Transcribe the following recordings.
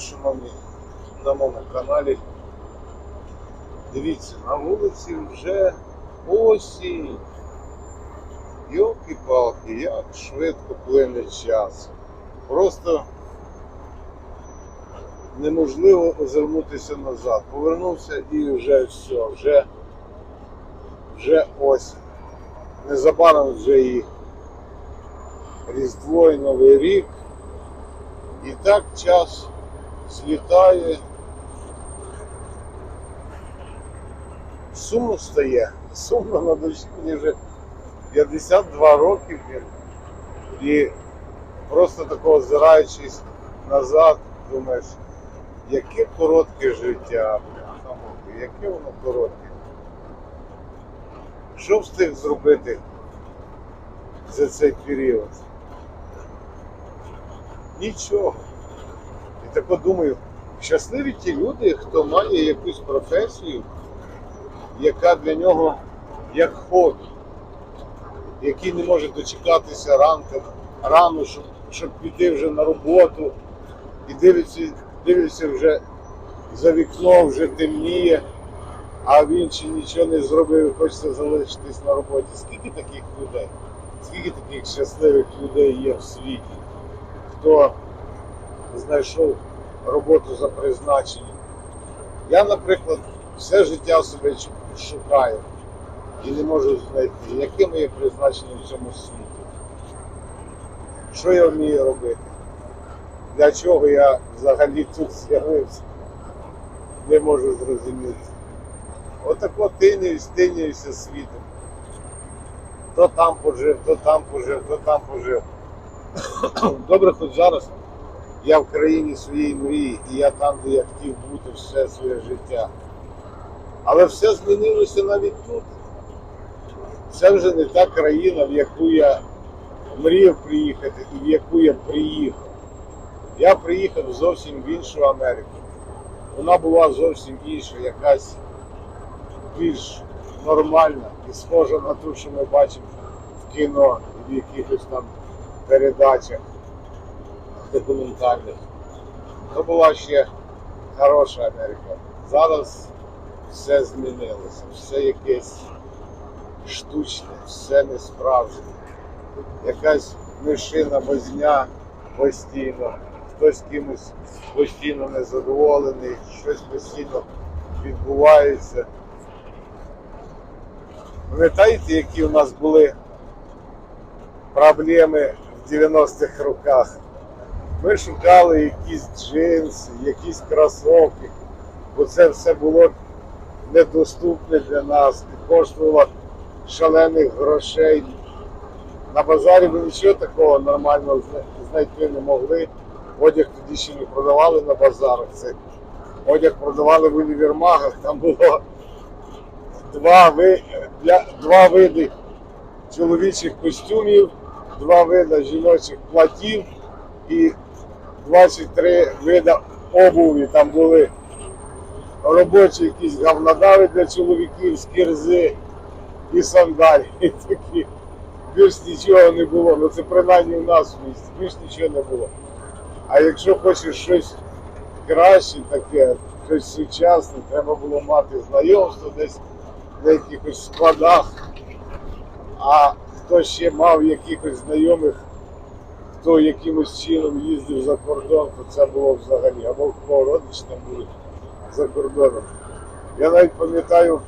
Шановні, на моєму каналі. Дивіться, на вулиці вже осінь. Йолки-палки, як швидко плине час. Просто неможливо озирнутися назад. Повернувся і вже все, вже, вже осінь. Незабаром вже і Різдво і Новий рік. І так час злітає. Сумно стає. Сумно на душі мені вже 52 роки. І просто тако озираючись назад, думаєш, яке коротке життя, яке воно коротке. Що встиг зробити за цей період? Нічого. І тако думаю, щасливі ті люди, хто має якусь професію, яка для нього як хобі, який не може дочекатися ранку, рано, щоб, щоб піти вже на роботу і дивиться, дивиться вже за вікном, вже темніє, а він ще нічого не зробив хочеться залишитись на роботі. Скільки таких людей? Скільки таких щасливих людей є в світі? хто знайшов роботу за призначенням. Я, наприклад, все життя себе шукаю і не можу знайти, яке моє призначення в цьому світі. Що я вмію робити? Для чого я взагалі тут з'явився? Не можу зрозуміти. Отако тиняюсь, тиняюся світом. То там пожив, то там пожив, то там пожив. Добре, хоч зараз я в країні своєї мрії, і я там, де я хотів бути все своє життя. Але все змінилося навіть тут. Це вже не та країна, в яку я мріяв приїхати і в яку я приїхав. Я приїхав зовсім в іншу Америку. Вона була зовсім інша, якась більш нормальна і схожа на ту, що ми бачимо в кіно, в якихось там передачах документальних. То була ще хороша Америка. Зараз все змінилося, все якесь штучне, все не справжнє. Якась мишина возня постійно, хтось кимось постійно незадоволений, щось постійно відбувається. Пам'ятаєте, які у нас були проблеми в 90-х роках. Ми шукали якісь джинси, якісь кросовки, бо це все було недоступне для нас і коштувало шалених грошей. На базарі ми нічого такого нормального знайти не могли. Одяг тоді ще не продавали на базарах. Це одяг продавали в універмагах, там було два, ви, для, два види чоловічих костюмів, два види жіночих платів і 23 види обуві. Там були робочі якісь говнодари для чоловіків з кірзи і сандалі. Такі. Більш нічого не було. Ну це принаймні у нас в місті, більш нічого не було. А якщо хочеш щось краще, таке, щось сучасне, треба було мати знайомство десь на якихось складах. А хто ще мав якихось знайомих, хто якимось чином їздив за кордон, то це було взагалі. Або в кого родичі там були за кордоном. Я навіть пам'ятаю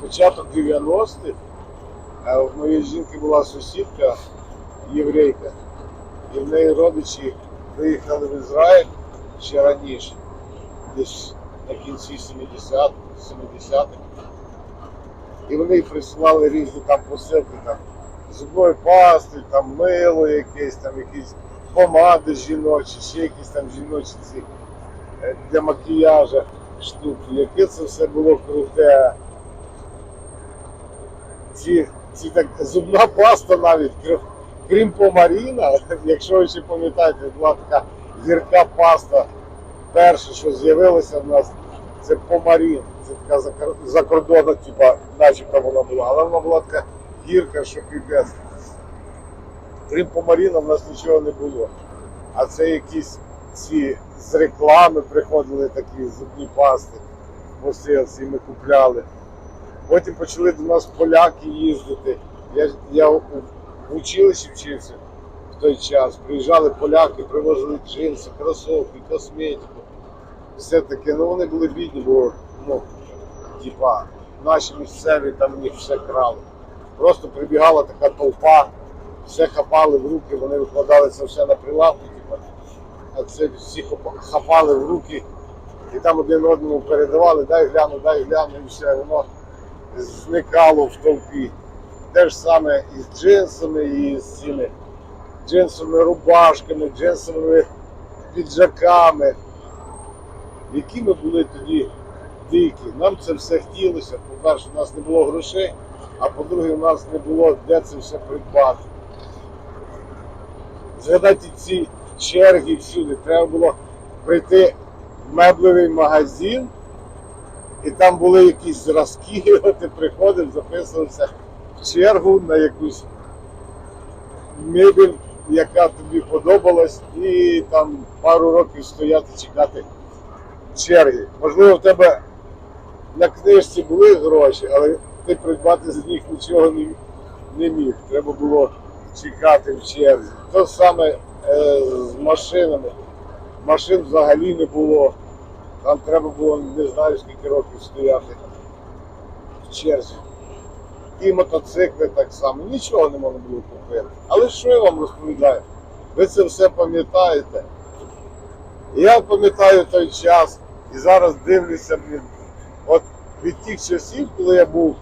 початок 90-х, а в моєї жінки була сусідка єврейка, і в неї родичі виїхали в Ізраїль ще раніше, десь на кінці 70-х, 70-х. І вони присилали різні там посилки, там зубної пасти, там мило якесь, там якісь помади жіночі, ще якісь там жіночі ці е, для макіяжа штуки. Яке це все було круте. Ці, ці так, зубна паста навіть, крім- помаріна, якщо ви ще пам'ятаєте, була така гірка паста. Перше, що з'явилося в нас, це помарін. Це така закор- закордонна, типа, начебто вона була, але вона була така гірка, що піпець. Крім помаріна в нас нічого не було. А це якісь ці з реклами приходили такі зубні пасти, носи оці ми купляли. Потім почали до нас поляки їздити. Я, я в училищі вчився в той час. Приїжджали поляки, привозили джинси, кросовки, косметику. Все таке, ну вони були бідні, бо ну, типа, наші місцеві там них все крали. Просто прибігала така толпа, все хапали в руки, вони викладали це все на прилавки, типа, а це всі хапали в руки і там один одному передавали, дай гляну, дай гляну, і все, воно зникало в толпі. Те ж саме і з джинсами, і з цими джинсовими рубашками, джинсовими піджаками. Які ми були тоді дикі. Нам це все хотілося. По-перше, у нас не було грошей, а по-друге, у нас не було де це все придбати. Згадайте ці черги всюди. Треба було прийти в меблевий магазин, і там були якісь зразки, ти приходив, записувався в чергу на якусь мебель, яка тобі подобалась, і там пару років стояти, чекати черги. Можливо, в тебе на книжці були гроші, але ти придбати з них нічого не, не міг. Треба було чекати в черзі. То саме е, з машинами. Машин взагалі не було. Там треба було не знаю скільки років стояти в черзі. І мотоцикли так само. Нічого не можна було купити. Але що я вам розповідаю? Ви це все пам'ятаєте. Я пам'ятаю той час і зараз дивлюся, блін, от від тих часів, коли я був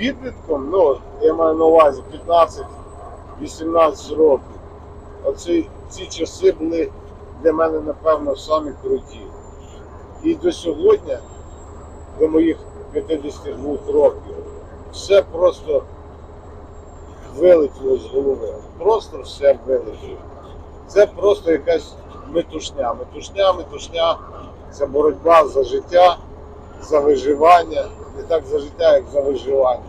підлітком, ну, я маю на увазі 15-18 років, оці ці часи були для мене, напевно, самі круті. І до сьогодні, до моїх 52 років, все просто вилетіло з голови. Просто все вилетіло. Це просто якась метушня. Метушня, метушня це боротьба за життя, за виживання. Не так за життя, як за виживання.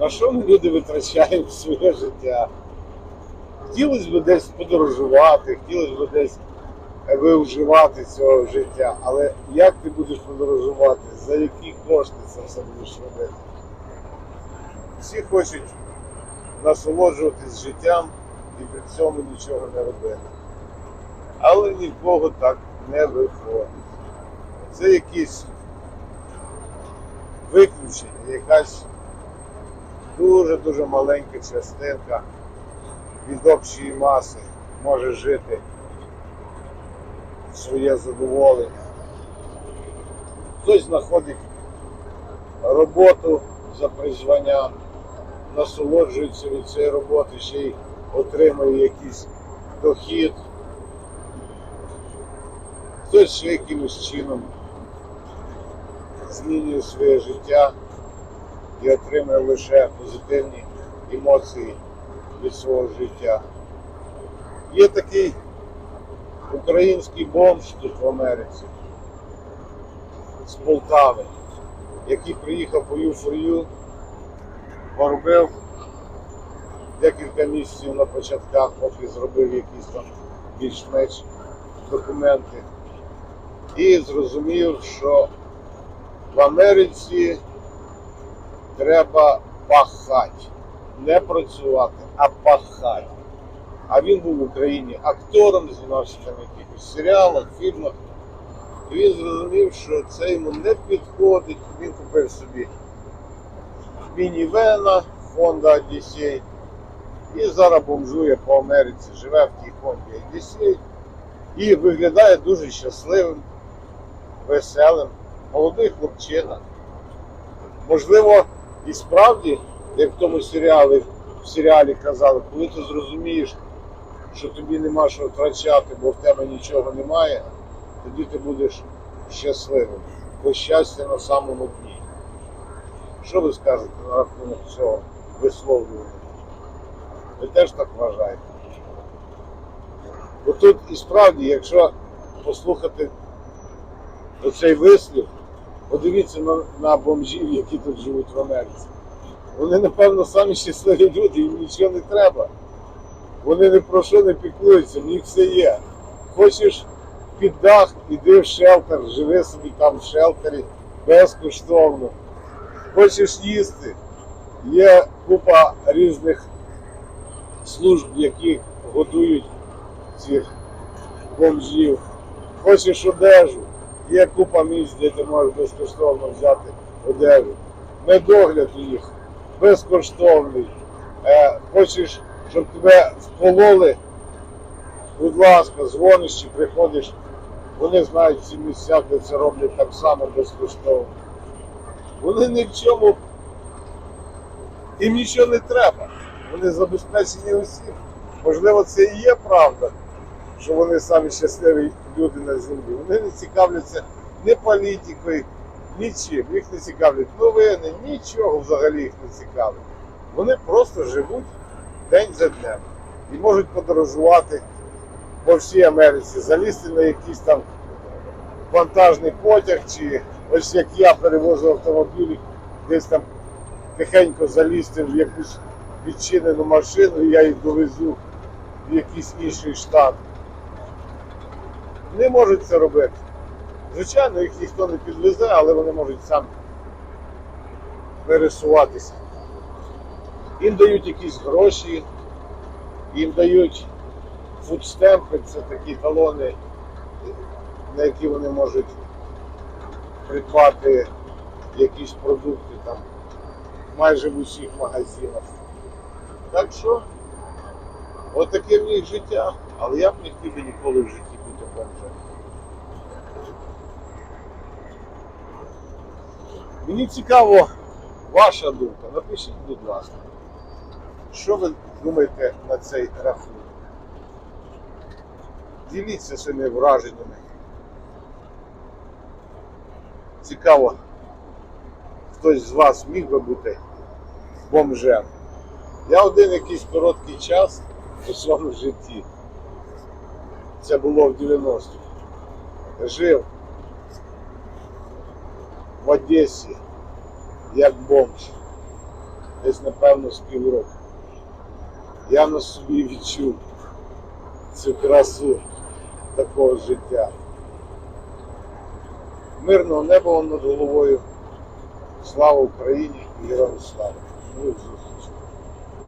На що ми люди витрачають своє життя? Хотілося б десь подорожувати, хотілося б десь виживати цього життя. Але як ти будеш подорожувати? За які кошти це все будеш робити? Всі хочуть насолоджуватись життям і при цьому нічого не робити. Але нікого так не виходить. Це якісь виключення, якась дуже-дуже маленька частинка від общої маси може жити своє задоволення. Хтось знаходить роботу за призванням, насолоджується від цієї роботи, ще й отримує якийсь дохід. Хтось ще якимось чином змінює своє життя і отримує лише позитивні емоції від свого життя. Є такий український бомж тут в Америці з Полтави, який приїхав по U4U, поробив декілька місяців на початках, поки зробив якісь там більш-менш документи. І зрозумів, що в Америці треба пахати, не працювати, а пахати. А він був в Україні актором, знімався там якихось серіалах, фільмах. І він зрозумів, що це йому не підходить. Він купив собі мінівена Honda Odyssey і зараз бомжує по Америці, живе в тій Honda Odyssey і виглядає дуже щасливим, веселим, молодий хлопчина. Можливо, і справді, як в тому серіалі, в серіалі казали, коли ти зрозумієш, що тобі нема що втрачати, бо в тебе нічого немає, тоді ти будеш щасливим. Бо щастя на самому дні. Що ви скажете на рахунок цього висловлювання? Ви теж так вважаєте? Бо тут і справді, якщо послухати оцей вислів, подивіться на, на бомжів, які тут живуть в Америці. Вони, напевно, самі щасливі люди, їм нічого не треба. Вони ні про що не піклуються, в них все є. Хочеш під дах, іди в шелтер, живи собі там в шелтері безкоштовно. Хочеш їсти, є купа різних служб, які годують цих бомжів. Хочеш одежу, є купа місць, де ти можеш безкоштовно взяти одежу. Медогляд у них безкоштовний. Е, хочеш, щоб тебе вкололи, будь ласка, дзвониш чи приходиш. Вони знають ці місця, де це роблять так само безкоштовно. Вони ні в чому, їм нічого не треба. Вони забезпечені усім. Можливо, це і є правда, що вони самі щасливі люди на землі. Вони не цікавляться ні політикою, нічим. Їх не цікавлять новини, нічого взагалі їх не цікавить. Вони просто живуть день за днем і можуть подорожувати по всій Америці, залізти на якийсь там вантажний потяг, чи ось як я перевозив автомобілі, десь там тихенько залізти в якусь відчинену машину, і я їх довезу в якийсь інший штат. Не можуть це робити. Звичайно, їх ніхто не підвезе, але вони можуть самі пересуватися. Їм дають якісь гроші, їм дають фудстемпи, це такі талони, на які вони можуть придбати якісь продукти там майже в усіх магазинах. Так що, отаке в них життя, але я б не хотів би ніколи в житті бути бомжем. Мені цікаво ваша думка. Напишіть, будь ласка, що ви думаєте на цей рахунок? Діліться своїми враженнями. Цікаво, хтось з вас міг би бути бомжем. Я один якийсь короткий час у своєму житті. Це було в 90-х. Жив в Одесі як бомж. Десь, напевно, з півроку. Я на собі відчув цю красу такого життя. Мирного неба над головою. Слава Україні і героям слава. Зустрічей.